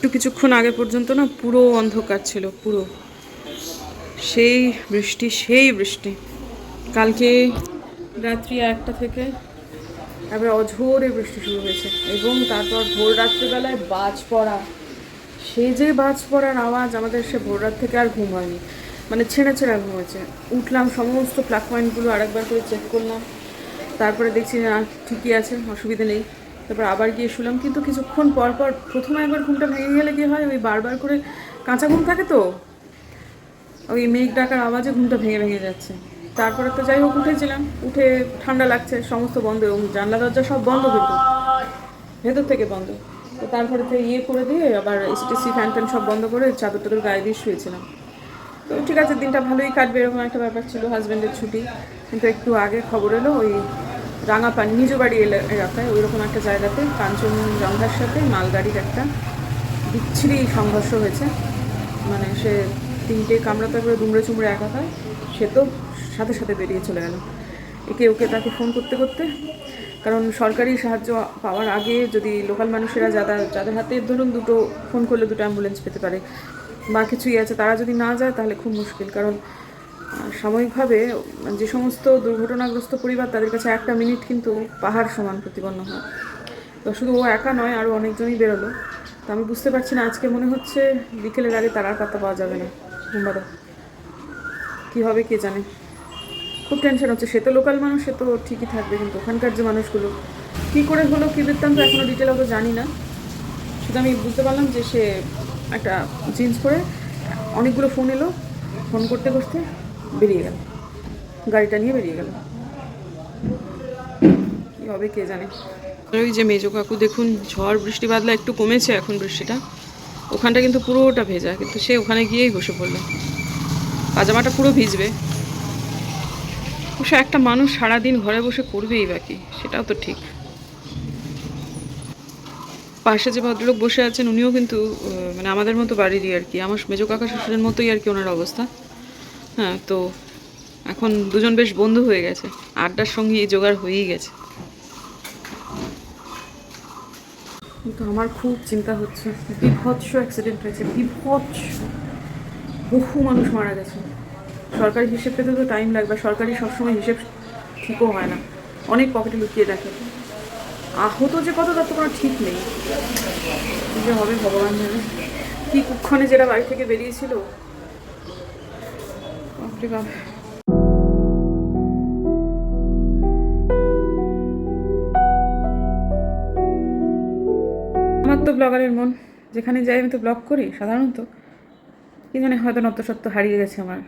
একটু কিছুক্ষণ আগে পর্যন্ত না পুরো অন্ধকার ছিল, পুরো। সেই বৃষ্টি সেই বৃষ্টি। কালকে রাত্রি একটা থেকে এবার অঝোরে বৃষ্টি শুরু হয়েছে এবং তারপর ভোর রাত্রিবেলায় বাজ পড়া। সেই যে বাজ পড়ার আওয়াজ আমাদের সে ভোর রাত থেকে আর ঘুম হয়নি। মানে ছেঁড়া ছেঁড়া ঘুম উঠলাম, সমস্ত প্লাক পয়েন্টগুলো আরেকবার করে চেক করলাম। তারপরে দেখছি, না, ঠিকই আছে, অসুবিধা নেই। তারপর আবার গিয়ে শুলাম, কিন্তু কিছুক্ষণ পর পর প্রথমে একবার ঘুমটা ভেঙে গেলে কি হয়, ওই বারবার করে কাঁচা ঘুম থাকে তো? ওই মেঘ ডাকার আওয়াজে ঘুমটা ভেঙে ভেঙে যাচ্ছে। তারপরে তো যাই হোক, উঠেছিলাম, উঠে ঠান্ডা লাগছে, সমস্ত বন্ধ, এবং জানলা, দরজা সব বন্ধ কিন্তু ভেতর থেকে বন্ধ। তো তারপরে তো ইয়ে করে দিয়ে আবার এসটিসি ফ্যান ট্যান সব বন্ধ করে চাদর টাদর গায়ে দিয়ে শুয়েছিলাম। তো ঠিক আছে, দিনটা ভালোই কাটবে, এরকম একটা ব্যাপার ছিল হাজব্যান্ডের ছুটি। কিন্তু একটু আগে খবর এলো, ওই রাঙাপানি নিজ বাড়ি এলা- এলাকায় ওই রকম একটা জায়গাতে, কাঞ্চনজঙ্ঘার সাথে মালগাড়ির একটা বিচ্ছিরি সংঘর্ষ হয়েছে। মানে সে তিনটে কামড়াতে করে দুমড়ে চুমড়ে একা হয় সে তো সাথে সাথে বেরিয়ে চলে গেল। একে ওকে তাকে ফোন করতে করতে, কারণ সরকারি সাহায্য পাওয়ার আগে যদি লোকাল মানুষেরা যারা যাদের হাতে ধরুন দুটো ফোন করলে দুটো অ্যাম্বুলেন্স পেতে পারে, বা কিছুই আছে, তারা যদি না যায় তাহলে খুব মুশকিল। কারণ সাময়িকভাবে যে সমস্ত দুর্ঘটনাগ্রস্ত পরিবার তাদের কাছে একটা মিনিট কিন্তু পাহাড় সমান প্রতিপন্ন হয়। তো শুধু ও একা নয় আরও অনেকজনই বেরোলো। তো আমি বুঝতে পারছি না, আজকে মনে হচ্ছে বিকেলের আগে তারার পাতা পাওয়া যাবে না। ঘুমারও কী হবে কে জানে। খুব টেনশন হচ্ছে, সে তো লোকাল মানুষ, সে তো ঠিকই থাকবে, কিন্তু ওখানকার যে মানুষগুলো, কী করে হলো, কী বৃত্তান্ত এখনও ডিটেল অত জানি না। শুধু আমি বুঝতে পারলাম যে সে একটা জিন্স পরে অনেকগুলো ফোন এলো ফোন করতে করতে বেরিয়ে গেল। গাড়িটা নিয়ে বেরিয়ে গেল। কী হবে কে জানে? ওই যে মেজো কাকু, দেখুন, ঝড়, বৃষ্টি বাদলা একটু কমেছে এখন বৃষ্টিটা। ওখানটা কিন্তু পুরোটা ভেজা, কিন্তু সে ওখানে গিয়েই বসে পড়ল। পাজামাটা পুরো ভিজবে। অবশ্য একটা মানুষ সারাদিন ঘরে বসে করবেই বাকি সেটাও তো ঠিক। পাশে যে ভদ্রলোক বসে আছেন, উনিও কিন্তু মানে আমাদের মতো বাড়িরই আর কি। আমার মেজো কাকা, শ্বশুরের মতোই আর কি ওনার অবস্থা। হ্যাঁ তো এখন দুজন বেশ বন্ধু হয়ে গেছে। আড্ডার সঙ্গে এই জোগাড় হয়েই গেছে। কিন্তু আমার খুব চিন্তা হচ্ছে। বিভৎস অ্যাক্সিডেন্ট হয়েছে, বিভৎস। বহু মানুষ মারা গেছে। সরকারি হিসেব পেতে তো টাইম লাগবে, সরকারি সবসময় হিসেব ঠিকও হয় না। অনেক পকেটে লুকিয়ে রাখে আহত যে কত, তার তো কোনো ঠিক নেই। যে হবে ভগবান জানে। কি কুক্ষণে যেটা বাড়ি থেকে বেরিয়েছিল বাপরে বাপ আমার তো ব্লগারের মন। যেখানে যাই আমি তো ব্লগ করি, সাধারণত কি জানি হয়তো নত্যসত্ত্ব হারিয়ে গেছে আমার।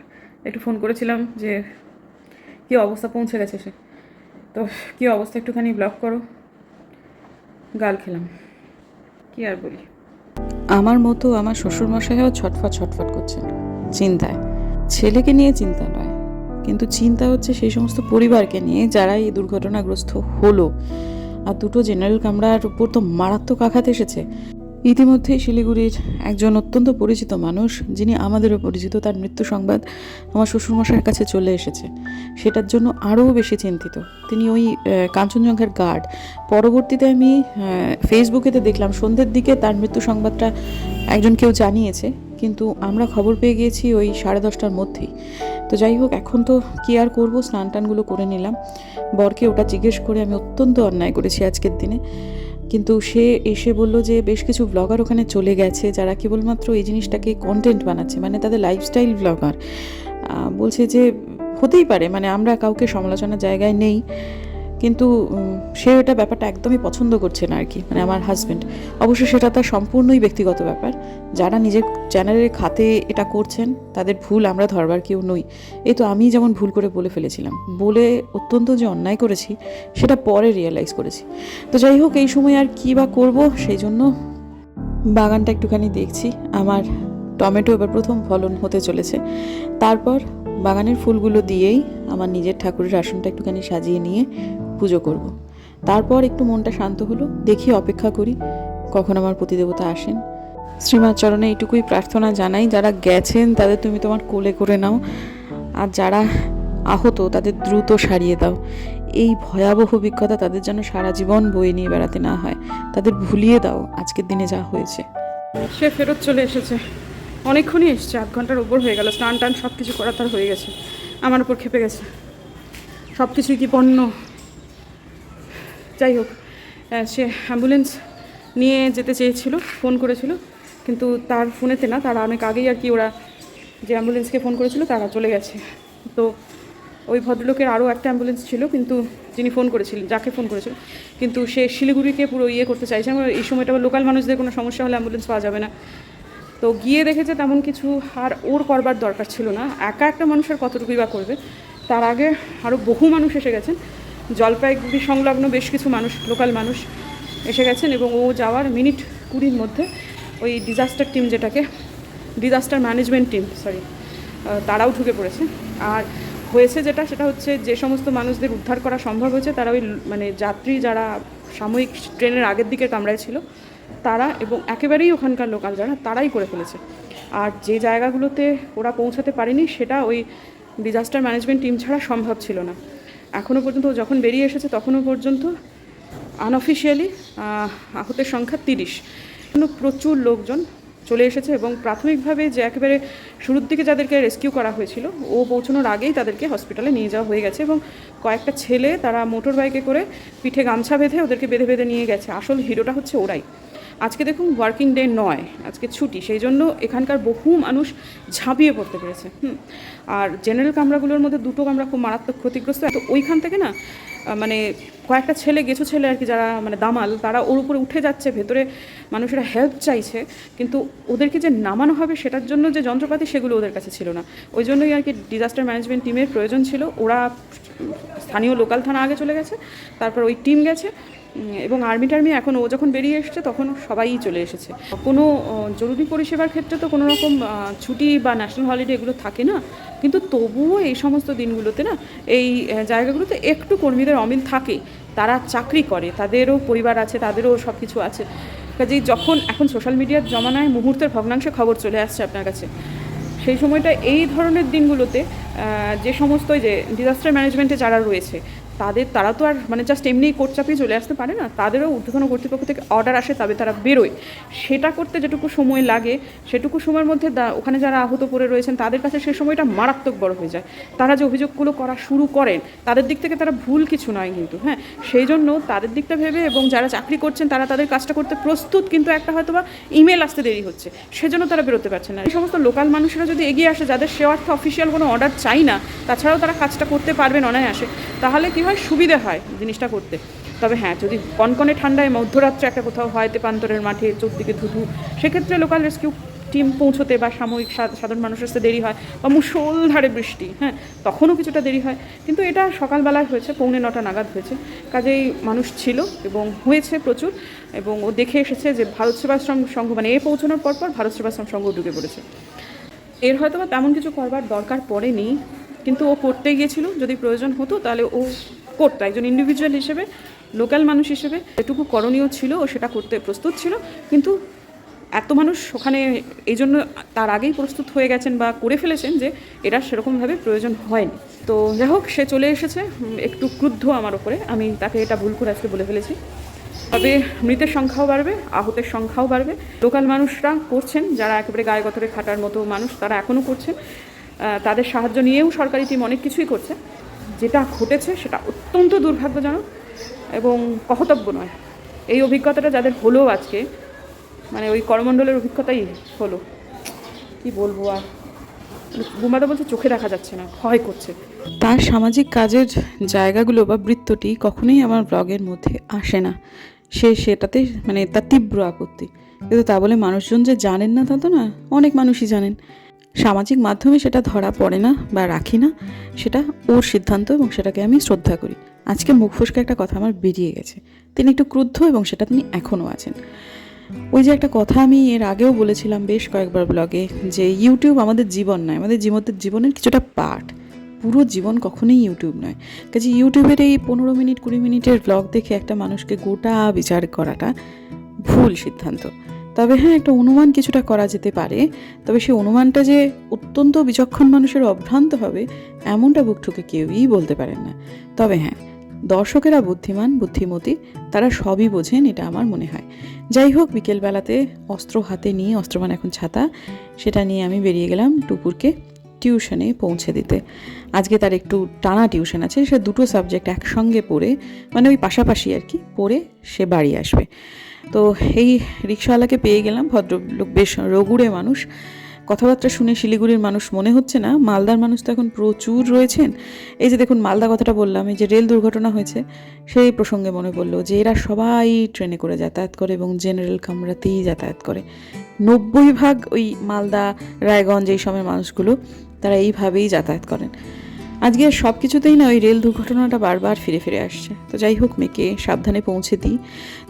একটু ফোন করেছিলাম যে, কী অবস্থা পৌঁছে গেছে সে। তো কী অবস্থা একটুখানি ব্লগ করো। গাল খেলাম। কি আর বলি? আমার মতো আমার শ্বশুরমশাইও ছটফট ছটফট করছেন। চিন্তায়। ছেলেকে নিয়ে চিন্তা নয়। কিন্তু চিন্তা হচ্ছে সেই সমস্ত পরিবারকে নিয়ে যারা এই দুর্ঘটনাগ্রস্ত হলো। আর দুটো জেনারেল কামরার উপর তো মারাত্মক আঘাত এসেছে। ইতিমধ্যেই শিলিগুড়ির একজন অত্যন্ত পরিচিত মানুষ, যিনি আমাদেরও পরিচিত, তার মৃত্যু সংবাদ আমার শ্বশুরমশাইয়ের কাছে চলে এসেছে। সেটার জন্য আরও বেশি চিন্তিত। তিনি ওই কাঞ্চনজঙ্ঘার গার্ড। পরবর্তীতে আমি ফেসবুকেতে দেখলাম, সন্ধ্যের দিকে তার মৃত্যু সংবাদটা একজন কেউ জানিয়েছে। কিন্তু আমরা খবর পেয়ে গিয়েছি ওই সাড়ে দশটার মধ্যেই। তো যাই হোক, এখন তো কি আর করব? স্নান টানগুলো করে নিলাম। বরকে ওটা জিজ্ঞেস করে আমি অত্যন্ত অন্যায় করেছি আজকের দিনে। কিন্তু সে এসে বলল যে, বেশ কিছু ব্লগার ওখানে চলে গেছে, যারা কেবলমাত্র এই জিনিসটাকে কন্টেন্ট বানাচ্ছে মানে তাদের লাইফস্টাইল ব্লগার বলছে যে, হতেই পারে মানে আমরা কাউকে সমালোচনার জায়গায় নেই। কিন্তু সে এটা ব্যাপারটা একদমই পছন্দ করছে না আর কি মানে আমার হাজব্যান্ড অবশ্য সেটা তার সম্পূর্ণই ব্যক্তিগত ব্যাপার। যারা নিজের চ্যানেলের খাতে এটা করছেন, তাদের ভুল আমরা ধরবার কেউ নই। এই তো আমি যেমন ভুল করে বলে ফেলেছিলাম, বলে অত্যন্ত যে অন্যায় করেছি, সেটা পরে রিয়েলাইজ করেছি। তো যাই হোক, এই সময় আর কী বা করব, সেই জন্য বাগানটা একটুখানি দেখছি। আমার টমেটো এবার প্রথম ফলন হতে চলেছে। তারপর বাগানের ফুলগুলো দিয়েই আমার নিজের ঠাকুরের আসনটা একটুখানি সাজিয়ে নিয়ে পুজো করব। তারপর একটু মনটা শান্ত হলো, দেখি অপেক্ষা করি, কখন আমার প্রতিদেবতা আসেন। শ্রীমার চরণে এইটুকুই প্রার্থনা জানাই, যারা গেছেন তাদের তুমি তোমার কোলে করে নাও, আর যারা আহত তাদের দ্রুত সারিয়ে দাও। এই ভয়াবহ অভিজ্ঞতা তাদের যেন সারা জীবন বয়ে নিয়ে বেড়াতে না হয়, তাদের ভুলিয়ে দাও, আজকের দিনে যা হয়েছে। সে ফেরত চলে এসেছে। অনেকক্ষণই এসছে, আধ ঘণ্টার উপর হয়ে গেল স্নান টান সব কিছু করা তার হয়ে গেছে। আমার উপর খেপে গেছে। সব কিছুই কি পণ্য? যাই হোক সে অ্যাম্বুলেন্স নিয়ে যেতে চেয়েছিল ফোন করেছিল, কিন্তু তার ফোনেতে না, তারা অনেক আগেই আর কি ওরা যে অ্যাম্বুলেন্সকে ফোন করেছিল, তারা চলে গেছে। তো ওই ভদ্রলোকের আরও একটা অ্যাম্বুলেন্স ছিল, কিন্তু যিনি ফোন করেছিলেন, যাকে ফোন করেছিল, কিন্তু সে শিলিগুড়িকে পুরো ইয়ে করতে চাইছে। এবং এই সময়টা লোকাল মানুষদের কোনো সমস্যা হলে অ্যাম্বুলেন্স পাওয়া যাবে না। তো গিয়ে দেখেছে তেমন কিছু আর ওর করবার দরকার ছিল না। একা একটা মানুষের কতটুকুই বা করবে? তার আগে আরও বহু মানুষ এসে গেছেন। জলপাইগুড়ি সংলগ্ন বেশ কিছু মানুষ, লোকাল মানুষ এসে গেছেন এবং ও যাওয়ার মিনিট কুড়ির মধ্যে ওই ডিজাস্টার টিম যেটাকে ডিজাস্টার ম্যানেজমেন্ট টিম সরি তারাও ঢুকে পড়েছে। আর হয়েছে যেটা, সেটা হচ্ছে যে সমস্ত মানুষদের উদ্ধার করা সম্ভব হয়েছে, তারা ওই মানে যাত্রী যারা সাময়িক ট্রেনের আগের দিকে কামরায় ছিল, তারা এবং একেবারেই ওখানকার লোকাল যারা, তারাই করে ফেলেছে। আর যে জায়গাগুলোতে ওরা পৌঁছাতে পারেনি, সেটা ওই ডিজাস্টার ম্যানেজমেন্ট টিম ছাড়া সম্ভব ছিল না। এখনও পর্যন্ত যখন বেরিয়ে এসেছে তখনও পর্যন্ত আনঅফিসিয়ালি আহতের সংখ্যা তিরিশ। প্রচুর লোকজন চলে এসেছে এবং প্রাথমিকভাবে যে একেবারে শুরুর দিকে যাদেরকে রেস্কিউ করা হয়েছিল, ও পৌঁছানোর আগেই তাদেরকে হসপিটালে নিয়ে যাওয়া হয়ে গেছে এবং কয়েকটা ছেলে তারা মোটর বাইকে করে পিঠে গামছা বেঁধে ওদেরকে বেঁধে বেঁধে নিয়ে গেছে। আসল হিরোটা হচ্ছে ওরাই। আজকে দেখুন ওয়ার্কিং ডে নয়, আজকে ছুটি, সেই জন্য এখানকার বহু মানুষ ঝাঁপিয়ে পড়তে পেরেছে, হুম। আর জেনারেল কামরাগুলোর মধ্যে দুটো কামরা খুব মারাত্মক ক্ষতিগ্রস্ত, তো ওইখান থেকে না মানে কয়েকটা ছেলে গেছো ছেলে আর কি যারা মানে দামাল, তারা ওর উপরে উঠে যাচ্ছে, ভেতরে মানুষেরা হেল্প চাইছে, কিন্তু ওদেরকে যে নামানো হবে সেটার জন্য যে যন্ত্রপাতি সেগুলো ওদের কাছে ছিল না। ওই জন্যই আর কি ডিজাস্টার ম্যানেজমেন্ট টিমের প্রয়োজন ছিল, ওরা স্থানীয় লোকাল থানা আগে চলে গেছে, তারপর ওই টিম গেছে এবং আর্মি টার্মি এখন ও যখন বেরিয়ে এসছে, তখন সবাই চলে এসেছে। কোনো জরুরি পরিষেবার ক্ষেত্রে তো কোনো রকম ছুটি বা ন্যাশনাল হলিডে এগুলো থাকে না। কিন্তু তবুও এই সমস্ত দিনগুলোতে না, এই জায়গাগুলোতে একটু কর্মীদের অমিল থাকে। তারা চাকরি করে, তাদেরও পরিবার আছে, তাদেরও সব কিছু আছে। কাজেই যখন, এখন সোশ্যাল মিডিয়ার জমানায় মুহূর্তের ভগ্নাংশে খবর চলে আসছে আপনার কাছে। সেই সময়টা এই ধরনের দিনগুলোতে যে সমস্ত যে ডিজাস্টার ম্যানেজমেন্টে যারা রয়েছে তাদের, তারা তো আর মানে জাস্ট এমনি কোর্ট চাপিয়ে চলে আসতে পারে না। তাদেরও ঊর্ধ্বতন কর্তৃপক্ষ থেকে অর্ডার আসে তবে তারা বেরোয়। সেটা করতে যেটুকু সময় লাগে, সেটুকু সময়ের মধ্যে ওখানে যারা আহত পড়ে রয়েছেন, তাদের কাছে সেই সময়টা মারাত্মক বড় হয়ে যায়। তারা যে অভিযোগগুলো করা শুরু করেন, তাদের দিক থেকে তারা ভুল কিছু নয় কিন্তু হ্যাঁ? সেই জন্য তাদের দিকটা ভেবে এবং যারা চাকরি করছেন, তারা তাদের কাজটা করতে প্রস্তুত, কিন্তু একটা হয়তো বা ইমেল আসতে দেরি হচ্ছে। সেজন্য তারা বেরোতে পারছেন না। এই সমস্ত লোকাল মানুষেরা যদি এগিয়ে আসে, যাদের সে অর্থে অফিসিয়াল কোনো অর্ডার চাই না, তাছাড়াও তারা কাজটা করতে পারবেন অনায়াসে। তাহলে কি হয়, সুবিধে হয় জিনিসটা করতে। তবে হ্যাঁ যদি কনকনে ঠান্ডায় মধ্যরাত্রে একটা কোথাও হয় তেপান্তরের মাঠে চোদ্দিকে ধুধু, সেক্ষেত্রে লোকাল রেস্কিউ টিম পৌঁছতে বা সাময়িক সাধারণ মানুষের আসতে দেরি হয় বা মুষলধারে বৃষ্টি হ্যাঁ তখনও কিছুটা দেরি হয়। কিন্তু এটা সকালবেলায় হয়েছে, পৌনে নটা নাগাদ হয়েছে। কাজেই মানুষ ছিল এবং হয়েছে প্রচুর এবং ও দেখে এসেছে যে ভারত সেবাশ্রম সংঘ মানে এ পৌঁছানোর পর পর ভারত সেবাশ্রম সংঘ ঢুকে পড়েছে। এর হয়তো বা তেমন কিছু করবার দরকার পড়েনি, কিন্তু ও করতে গিয়েছিল, যদি প্রয়োজন হতো তাহলে ও করতো একজন ইন্ডিভিজুয়াল হিসেবে লোকাল মানুষ হিসেবে যেটুকু করণীয় ছিল ও সেটা করতে প্রস্তুত ছিল। কিন্তু এত মানুষ ওখানে এই জন্য তার আগেই প্রস্তুত হয়ে গেছেন বা করে ফেলেছেন যে এটা সেরকমভাবে প্রয়োজন হয়নি। তো যাই হোক, সে চলে এসেছে একটু ক্রুদ্ধ আমার ওপরে। আমি তাকে এটা ভুল করে আজকে বলে ফেলেছি। তবে মৃতের সংখ্যাও বাড়বে, আহতের সংখ্যাও বাড়বে। লোকাল মানুষরা করছেন, যারা একেবারে গায়ে গতরে খাটার মতো মানুষ, তারা এখনও করছেন। তাদের সাহায্য নিয়েও সরকারি টিম অনেক কিছুই করছে। যেটা ঘটেছে সেটা অত্যন্ত দুর্ভাগ্যজনক এবং কহতব্য নয়। এই অভিজ্ঞতাটা যাদের হলো আজকে মানে ওই করমণ্ডলের অভিজ্ঞতাই হলো। কি বলব আর? বুমাদা বলছে চোখে দেখা যাচ্ছে না, ভয় করছে। তার সামাজিক কাজের জায়গাগুলো বা বৃত্তটি কখনোই আমার ব্লগের মধ্যে আসে না। সে সেটাতে মানে তার তীব্র আপত্তি। কিন্তু তা বলে মানুষজন যে জানেন না তা তো না, অনেক মানুষই জানেন। সামাজিক মাধ্যমে সেটা ধরা পড়ে না বা রাখি না, সেটা ওর সিদ্ধান্ত এবং সেটাকে আমি শ্রদ্ধা করি। আজকে মুখ ফসকে একটা কথা আমার বেরিয়ে গেছে। তিনি একটু ক্রুদ্ধ এবং সেটা তিনি এখনও আছেন। ওই যে একটা কথা আমি এর আগেও বলেছিলাম বেশ কয়েকবার ব্লগে যে ইউটিউব আমাদের জীবন নয়, আমাদের জীবনের জীবনের কিছুটা পার্ট পুরো জীবন কখনোই ইউটিউব নয়। কাজে ইউটিউবের এই পনেরো মিনিট কুড়ি মিনিটের ব্লগ দেখে একটা মানুষকে গোটা বিচার করাটা ভুল সিদ্ধান্ত। তবে হ্যাঁ একটা অনুমান কিছুটা করা যেতে পারে। তবে সেই অনুমানটা যে অত্যন্ত বিচক্ষণ মানুষের অভ্রান্ত হবে, এমনটা বুক ঠুকে কেউই বলতে পারেন না। তবে হ্যাঁ দর্শকেরা বুদ্ধিমান, বুদ্ধিমতী, তারা সবই বোঝেন, এটা আমার মনে হয়। যাই হোক, বিকেলবেলাতে অস্ত্র হাতে নিয়ে অস্ত্র মানে এখন ছাতা, সেটা নিয়ে আমি বেরিয়ে গেলাম টুপুরকে টিউশনে পৌঁছে দিতে। আজকে তার একটু টানা টিউশন আছে, সে দুটো সাবজেক্ট একসঙ্গে পড়ে মানে ওই পাশাপাশি আর কি, পড়ে সে বাড়ি আসবে। তো এই রিক্সাওয়ালাকে পেয়ে গেলাম, ভদ্রলোক বেশ রগুড়ে মানুষ। কথাবার্তা শুনে শিলিগুড়ির মানুষ মনে হচ্ছে না। মালদার মানুষ তো এখন প্রচুর রয়েছেন। এই যে দেখুন, মালদা কথাটা বললাম, এই যে রেল দুর্ঘটনা হয়েছে, সেই প্রসঙ্গে মনে পড়ল যে এরা সবাই ট্রেনে করে যাতায়াত করে এবং জেনারেল কামরাতেই যাতায়াত করে। নব্বই ভাগ ওই মালদা, রায়গঞ্জ, এই সময়ের মানুষগুলো, তারা এইভাবেই যাতায়াত করেন। আজকে আর সব কিছুতেই না ওই রেল দুর্ঘটনাটা বারবার ফিরে ফিরে আসছে। তো যাই হোক, মেয়েকে সাবধানে পৌঁছে দিই।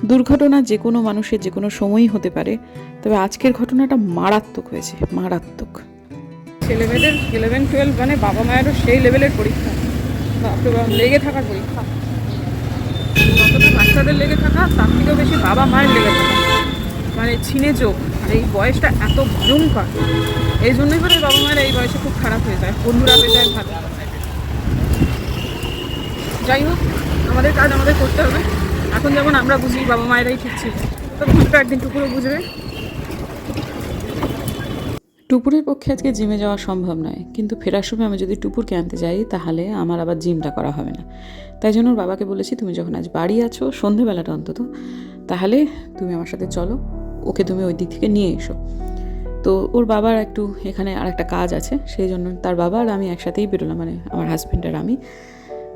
দুর্ঘটনা যে কোনো মানুষের যে কোনো সময়ই হতে পারে, তবে আজকের ঘটনাটা মারাত্মক হয়েছে, মারাত্মক। ছেলেমেয়েদের ইলেভেন টুয়েলভ মানে বাবা মায়েরও সেই লেভেলের পরীক্ষা। লেগে থাকার পরীক্ষা। যতটা বাচ্চাদের লেগে থাকা, তার থেকেও বেশি বাবা মায়ের লেগে থাকা। মানে ছিনে চোখ, আর এই বয়সটা এত ভয়ঙ্কর। এই জন্যই করে বাবা মায়ের এই বয়সে খুব খারাপ হয়ে যায়, বন্ধুরা হয়ে যায় ভালো। যাই হোক, আমাদের কাজ আমাদের করতে হবে। এখন যেমন আমরা বুঝি বাবা মায়েরাই ঠিক ছিল। তো ভুলটা একদিন টুকুরও বুঝবে। টুপুরের পক্ষে আজকে জিমে যাওয়া সম্ভব নয়। কিন্তু ফেরার সময় আমি যদি টুপুরকে আনতে যাই, তাহলে আমার আবার জিমটা করা হবে না। তাই জন্য ওর বাবাকে বলেছি, তুমি যখন আজ বাড়ি আছো, সন্ধেবেলাটা অন্তত, তাহলে তুমি আমার সাথে চলো। ওকে তুমি ওই দিক থেকে নিয়ে এসো। তো ওর বাবার একটু এখানে আর একটা কাজ আছে। সেই জন্য তার বাবা আর আমি একসাথেই বেরোলাম মানে আমার হাজব্যান্ড আর আমি।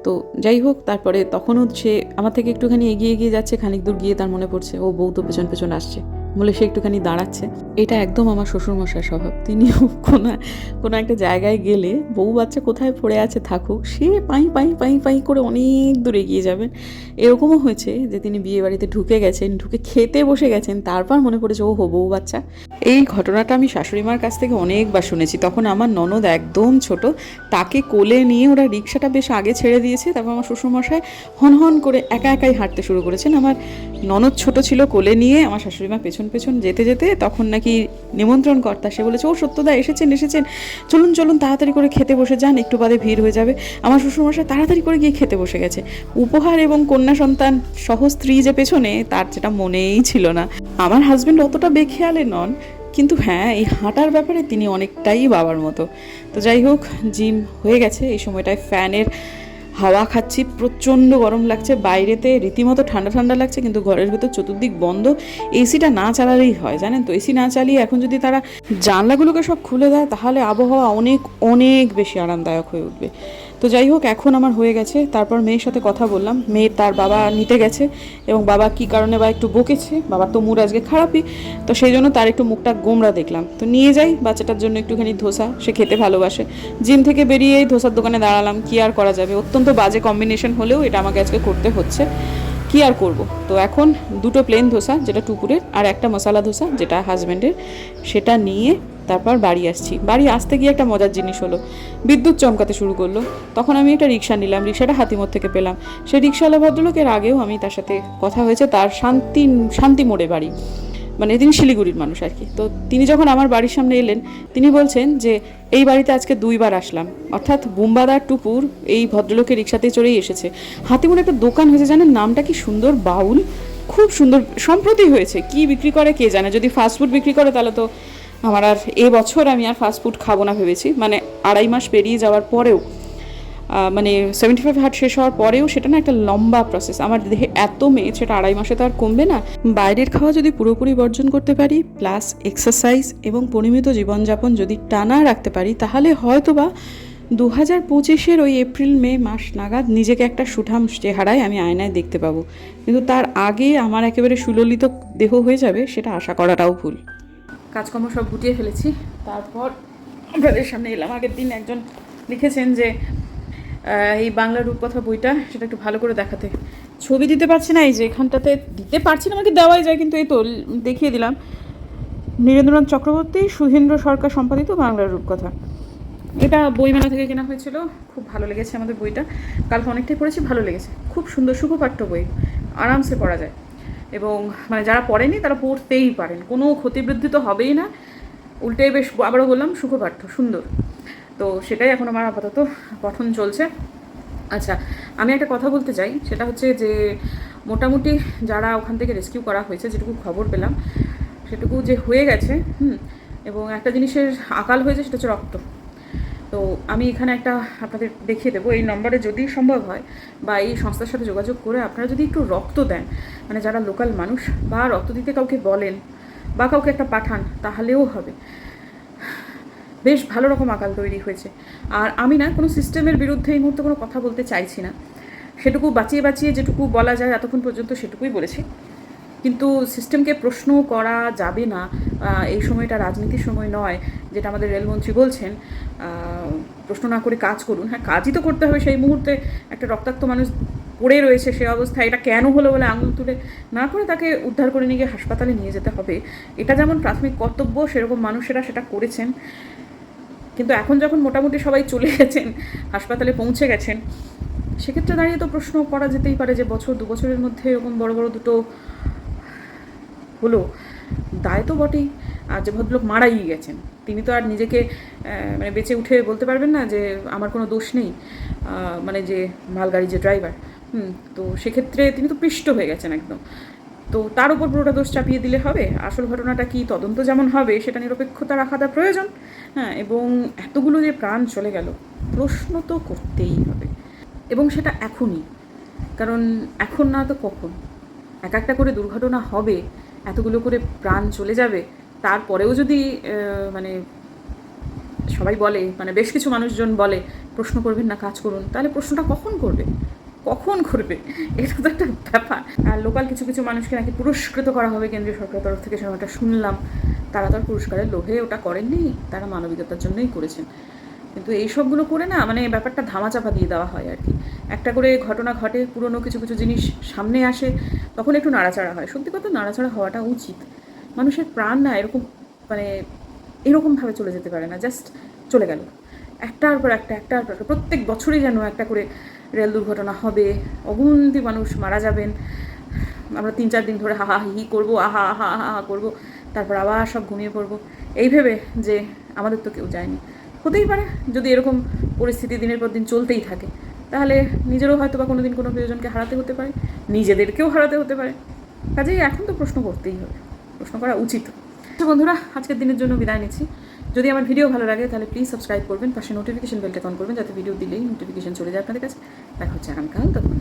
তো যাই হোক, তারপরে তখনও সে আমার থেকে একটুখানি এগিয়ে এগিয়ে যাচ্ছে, খানিক দূর গিয়ে তার মনে পড়ছে, ও বউ তো পেছন পেছন আসছে। বলে সে একটুখানি দাঁড়াচ্ছে। এটা একদম আমার শ্বশুরমশার স্বভাব। তিনিও কোনো কোনো একটা জায়গায় গেলে বউ বাচ্চা কোথায় পড়ে আছে থাকুক, সে পাই পাই পাই পাই করে অনেক দূর এগিয়ে যাবেন। এরকমও হয়েছে যে তিনি বিয়ে বাড়িতে ঢুকে গেছেন, ঢুকে খেতে বসে গেছেন, তারপর মনে পড়েছে ও হো বউ বাচ্চা। এই ঘটনাটা আমি শাশুড়িমার কাছ থেকে অনেকবার শুনেছি। তখন আমার ননদ একদম ছোট, তাকে কোলে নিয়ে ওরা রিক্সাটা বেশ আগে ছেড়ে দিয়েছে। তারপর আমার শ্বশুরমশাই হন করে একা একাই হাঁটতে শুরু করেছেন। আমার ননদ ছোট ছিল, কোলে নিয়ে আমার শাশুড়ি মা পেছন পেছন যেতে যেতে তখন নাকি নিমন্ত্রণ কর্তা সে বলেছে, ও সত্যদা, এসেছেন এসেছেন। চলুন চলুন, তাড়াতাড়ি করে খেতে বসে যান, একটু বাদে ভিড় হয়ে যাবে। আমার শ্বশুরমশাই তাড়াতাড়ি করে গিয়ে খেতে বসে গেছে। উপহার এবং কন্যা সন্তান সহ স্ত্রী যে পেছনে, তার যেটা মনেই ছিল না। আমার হাজব্যান্ড অতটা বেখেয়ালে নন। কিন্তু হ্যাঁ এই হাঁটার ব্যাপারে তিনি অনেকটাই বাবার মতো। তো যাই হোক, জিম হয়ে গেছে, এই সময়টায় ফ্যানের হাওয়া খাচ্ছি, প্রচণ্ড গরম লাগছে, বাইরেতে রীতিমতো ঠান্ডা ঠান্ডা লাগছে, কিন্তু ঘরের ভেতর চতুর্দিক বন্ধ, এসিটা না চালালেই হয়, জানেন তো? এসি না চালিয়ে এখন যদি তারা জানলাগুলোকে সব খুলে দেয়, তাহলে আবহাওয়া অনেক অনেক বেশি আরামদায়ক হয়ে উঠবে। তো যাই হোক, এখন আমার হয়ে গেছে। তারপর মেয়ের সাথে কথা বললাম। মেয়ে তার বাবা নিতে গেছে এবং বাবা কি কারণে বা একটু বকেছে বাবার তো মুড আজকে খারাপই, তো সেই জন্য তার একটু মুখটা গোমরা দেখলাম। তো নিয়ে যাই, বাচ্চাটার জন্য একটুখানি ধোসা, সে খেতে ভালোবাসে। জিম থেকে বেরিয়েই ধোসার দোকানে দাঁড়ালাম, কি আর করা যাবে? অত্যন্ত বাজে কম্বিনেশন হলেও এটা আমাকে আজকে করতে হচ্ছে। কি আর করব? তো এখন দুটো প্লেন ধোসা, যেটা টুকুরের, আর একটা মশলা ধোসা, যেটা হাজব্যান্ডের সেটা নিয়ে তারপর বাড়ি আসছি। বাড়ি আসতে গিয়ে একটা মজার জিনিস হলো, বিদ্যুৎ চমকাতে শুরু করল। তখন আমি একটা রিক্সা নিলাম, রিক্সাটা হাতিমোড় থেকে পেলাম। সেই রিক্সাওয়ালা ভদ্রলোকের আগেও আমি তার সাথে কথা হয়েছে, তার শান্তি শান্তি মোড়ে বাড়ি। মানে তিনি শিলিগুড়ির মানুষ আর কি। তো তিনি যখন আমার বাড়ির সামনে এলেন, তিনি বলছেন যে, এই বাড়িতে আজকে দুইবার আসলাম। অর্থাৎ বুম্বাদার টুপুর এই ভদ্রলোকের রিক্সাতে চড়েই এসেছে। হাতিমোড়ে একটা দোকান হয়েছে, জানেন? নামটা কি সুন্দর? বাউল? খুব সুন্দর, সম্প্রতি হয়েছে। কি বিক্রি করে কে জানে? যদি ফাস্টফুড বিক্রি করে, তাহলে তো আমার আর এবছর আমি আর ফাস্টফুড খাব না ভেবেছি। মানে আড়াই মাস পেরিয়ে যাওয়ার পরেও মানে সেভেন্টি ফাইভ হার্ট শেষ হওয়ার পরেও সেটা না একটা লম্বা প্রসেস আমার দেহে এত মেয়ে সেটা আড়াই মাসে তো আর কমবে না। বাইরের খাওয়া যদি পুরোপুরি বর্জন করতে পারি প্লাস এক্সারসাইজ এবং পরিমিত জীবনযাপন যদি টানা রাখতে পারি, তাহলে হয়তো বা দু হাজার পঁচিশের ওই এপ্রিল, মে মাস নাগাদ নিজেকে একটা সুঠাম চেহারায় আমি আয়নায় দেখতে পাবো। কিন্তু তার আগে আমার একেবারে সুললিত দেহ হয়ে যাবে, সেটা আশা করাটাও ভুল। কাজকর্ম সব গুটিয়ে ফেলেছি। তারপর আপনাদের সামনে এলাম। আগের দিন একজন লিখেছেন যে এই বাংলা রূপকথা বইটা সেটা একটু ভালো করে দেখাতে। ছবি দিতে পারছি না, এই যে এখানটাতে দিতে পারছি না, আমাকে দেওয়াই যায়, কিন্তু এই তো দেখিয়ে দিলাম। নীরেন্দ্রনাথ চক্রবর্তী, সুধীন্দ্র সরকার সম্পাদিত বাংলার রূপকথা। এটা বইমেলা থেকে কেনা হয়েছিল। খুব ভালো লেগেছে আমাদের বইটা। কালকে অনেকটাই পড়েছি, ভালো লেগেছে। খুব সুন্দর সুখপাঠ্য বই, আরামসে পড়া যায়। এবং মানে যারা পড়েনি, তারা পড়তেই পারেন। কোনো ক্ষতিবৃদ্ধি তো হবেই না। উল্টে বেশ, আবারও বললাম, সুখপাঠ্য, সুন্দর। তো সেটাই এখন আমার আপাতত পঠন চলছে। আচ্ছা আমি একটা কথা বলতে চাই। সেটা হচ্ছে যে, মোটামুটি যারা ওখান থেকে রেস্কিউ করা হয়েছে, যেটুকু খবর পেলাম, সেটুকু যে হয়ে গেছে, হুম, এবং একটা জিনিসের আকাল হয়েছে সেটা হচ্ছে রক্ত। তো আমি এখানে একটা আপনাদের দেখিয়ে দেবো। এই নম্বরে যদি সম্ভব হয় বা এই সংস্থার সাথে যোগাযোগ করে আপনারা যদি একটু রক্ত দেন মানে যারা লোকাল মানুষ বা রক্ত দিতে কাউকে বলেন বা কাউকে একটা পাঠান, তাহলেও হবে। বেশ ভালো রকম আকাল তৈরি হয়েছে। আর আমি না কোনো সিস্টেমের বিরুদ্ধে এই মুহূর্তে কোনো কথা বলতে চাইছি না। সেটুকু বাঁচিয়ে বাঁচিয়ে যেটুকু বলা যায় এতক্ষণ পর্যন্ত সেটুকুই বলেছি। কিন্তু সিস্টেমকে প্রশ্ন করা যাবে না এই সময়টা রাজনীতির সময় নয়, যেটা আমাদের রেলমন্ত্রী বলছেন প্রশ্ন না করে কাজ করুন। হ্যাঁ কাজই তো করতে হবে, সেই মুহূর্তে একটা রক্তাক্ত মানুষ পড়ে রয়েছে সে অবস্থায়, এটা কেন হলো বলে আঙুল তুলে না করে তাকে উদ্ধার করে নিয়ে গিয়ে হাসপাতালে নিয়ে যেতে হবে? এটা যেমন প্রাথমিক কর্তব্য, সেরকম মানুষেরা সেটা করেছেন। কিন্তু এখন যখন মোটামুটি সবাই চলে গেছেন, হাসপাতালে পৌঁছে গেছেন, সেক্ষেত্রে দাঁড়িয়ে তো প্রশ্ন করা যেতেই পারে যে বছর, দু বছরের মধ্যে এরকম বড় বড় দুটো হলো। দায় তো বটেই। আর যে ভদ্রলোক মারাই গেছেন, তিনি তো আর নিজেকে মানে বেঁচে উঠে বলতে পারবেন না যে আমার কোনো দোষ নেই মানে যে মালগাড়ি যে ড্রাইভার, হুম, তো সেক্ষেত্রে তিনি তো পৃষ্ঠ হয়ে গেছেন একদম। তো তার উপর পুরোটা দোষ চাপিয়ে দিলে হবে? আসল ঘটনাটা কি? তদন্ত যেমন হবে, সেটা নিরপেক্ষতা রাখাটা প্রয়োজন। হ্যাঁ এবং এতগুলো যে প্রাণ চলে গেল, প্রশ্ন তো করতেই হবে। এবং সেটা এখনই। কারণ এখন না তো কখন? এক একটা করে দুর্ঘটনা হবে, এতগুলো করে প্রাণ চলে যাবে, তারপরেও যদি মানে সবাই বলে মানে বেশ কিছু মানুষজন বলে, প্রশ্ন করবেন না, কাজ করুন, তাহলে প্রশ্নটা কখন করবে? কখন ঘুরবে? এটা তো একটা ব্যাপার। আর লোকাল কিছু কিছু মানুষকে নাকি পুরস্কৃত করা হবে কেন্দ্রীয় সরকারের তরফ থেকে সেরকম শুনলাম। তারা তো পুরস্কারের লোভে ওটা করেননি, তারা মানবিকতার জন্যই করেছেন। কিন্তু এই সবগুলো করে না মানে ব্যাপারটা ধামাচাপা দিয়ে দেওয়া হয় আর কি। একটা করে ঘটনা ঘটে, পুরনো কিছু কিছু জিনিস সামনে আসে, তখন একটু নাড়াচাড়া হয়। সত্যি কথা, নাড়াচাড়া হওয়াটা উচিত। মানুষের প্রাণ না এরকম মানে এরকমভাবে চলে যেতে পারে না, জাস্ট চলে গেল। একটার পর একটা, একটার পর একটা, প্রত্যেক বছরই যেন একটা করে রেল দুর্ঘটনা হবে, অগুন্তি মানুষ মারা যাবেন। আমরা তিন চার দিন ধরে হা হা করব আহা আহা আহা আহা করব, তারপর আবার সব ঘুমিয়ে পড়ব। এই ভেবে যে আমাদের তো কেউ যায়নি। হতেই পারে যদি এরকম পরিস্থিতি দিনের পর দিন চলতেই থাকে। তাহলে নিজেরও হয়তো বা কোনো দিন কোনো প্রিয়জনকে হারাতে হতে পারে, নিজেদেরকেও হারাতে হতে পারে। কাজেই এখন তো প্রশ্ন করতেই হবে, প্রশ্ন করা উচিত। আচ্ছা বন্ধুরা, আজকের দিনের জন্য বিদায় নিচ্ছি। যদি আমার ভিডিও ভালো লাগে তাহলে প্লিজ সাবস্ক্রাইব করবেন, পাশে নোটিফিকেশন বেলটা অন করবেন, যাতে ভিডিও দিলেই নোটিফিকেশন চলে যায় আপনাদের কাছে। দেখা হচ্ছে আগামীকাল তখন